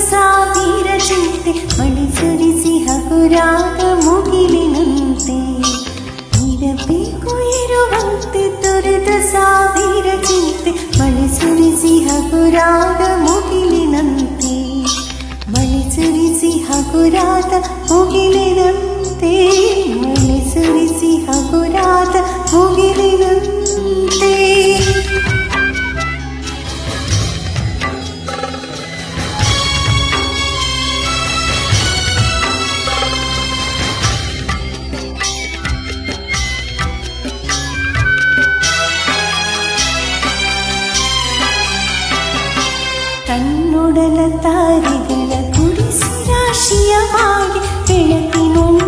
साह पुरागिलिनन्तिर्दीर चीत वणि सुुरि सिह पुराद मुगिलन्ति ಮುಗಿಲಿನಂತೆ सिह ಹಗುರಾದ ಮುಗಿಲಿನಂತೆ പടലത്താരികളെ കുടിസിരാശിയമായി കിഴക്കിനുണ്ട്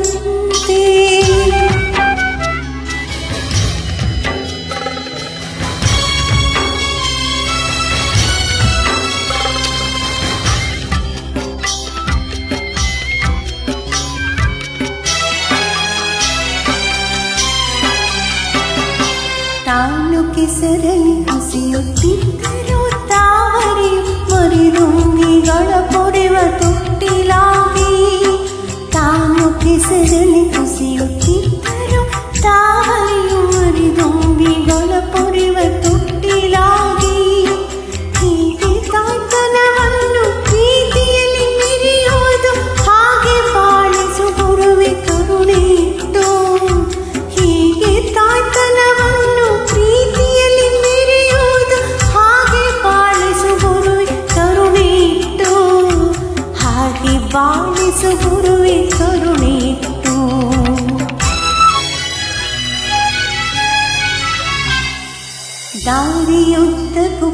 ತಾನು ಕೆಸರಲಿ ಹಸಿಯುತ್ತಿದ್ದರು ತಾವರಿ ಮರಿದುಂಗಿಗಳ ಪೊಡೆವ ತೊಟ್ಟಿಲಾಗಿ ತಾನು ಕೆಸರಲಿ ಹಸಿಯುತ್ತಿದ್ದರು ತಾವರಿಯು ಮರಿದುಂಬಿಗಳ ಪೊಡೆವ lúc